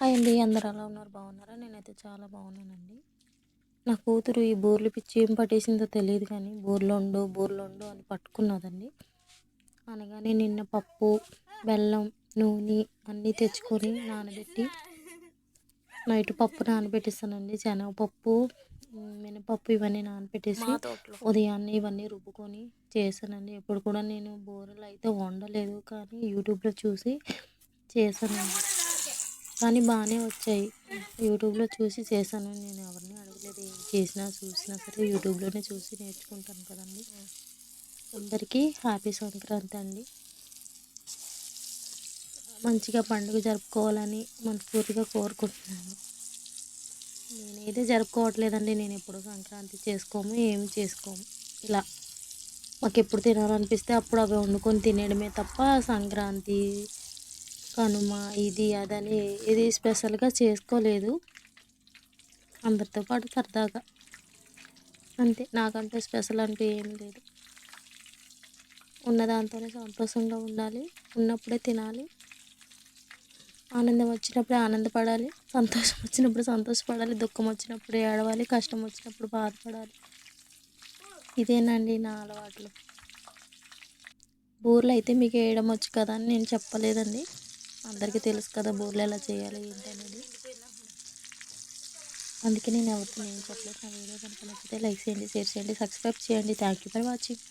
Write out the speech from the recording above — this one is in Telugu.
హాయ్ అండి అందరు ఎలా ఉన్నారు? బాగున్నారా? నేనైతే చాలా బాగున్నానండి. నా కూతురు ఈ బూర్లు పిచ్చి ఏం పట్టేసిందో తెలియదు కానీ బూర్లు ఉండు బూర్లు ఉండు అని పట్టుకున్నదండి. అనగానే నిన్న పప్పు బెల్లం నూనె అన్నీ తెచ్చుకొని నానబెట్టి నైట్ పప్పు నానబెట్టేస్తానండి. శనగపప్పు మినపప్పు ఇవన్నీ నానబెట్టేసి ఉదయాన్నే ఇవన్నీ రుబ్బుకొని చేశానండి. ఎప్పుడు కూడా నేను బూరెలు అయితే వండలేదు కానీ యూట్యూబ్లో చూసి చేశానండి. కానీ బాగానే వచ్చాయి. యూట్యూబ్లో చూసి చేశాను. నేను ఎవరిని అడగలేదు. ఏం చేసినా చూసినా సరే యూట్యూబ్లోనే చూసి నేర్చుకుంటాను కదండి. అందరికీ హ్యాపీ సంక్రాంతి అండి. మంచిగా పండుగ జరుపుకోవాలని మనస్ఫూర్తిగా కోరుకుంటున్నాను. నేనైతే జరుపుకోవట్లేదండి. నేను ఎప్పుడు సంక్రాంతి చేసుకోము ఏమి చేసుకోము. ఇలా మాకు ఎప్పుడు తినాలనిపిస్తే అప్పుడు అవి వండుకొని తినేయడమే తప్ప సంక్రాంతి కనుమ ఇది అదని ఇది స్పెషల్గా చేసుకోలేదు. అందరితో పాటు సరదాగా. అంతే నాకంటే స్పెషల్ అంటూ ఏం లేదు. ఉన్న దాంతోనే సంతోషంగా ఉండాలి. ఉన్నప్పుడే తినాలి. ఆనందం వచ్చినప్పుడే ఆనందపడాలి. సంతోషం వచ్చినప్పుడు సంతోషపడాలి. దుఃఖం వచ్చినప్పుడు ఏడవాలి. కష్టం వచ్చినప్పుడు బాధపడాలి. ఇదేనండి నా అలవాట్లు. బూర్లు అయితే మీకు వేయడం వచ్చు కదా అని నేను చెప్పలేదండి. అందరికీ తెలుసు కదా బోర్లు ఎలా చేయాలి ఏంటనేది. అందుకే నేను ఎవరికి నేను చెప్పలేదు. నా వీడియో కనుక నచ్చితే లైక్ చేయండి షేర్ చేయండి సబ్స్క్రైబ్ చేయండి. Thank you for watching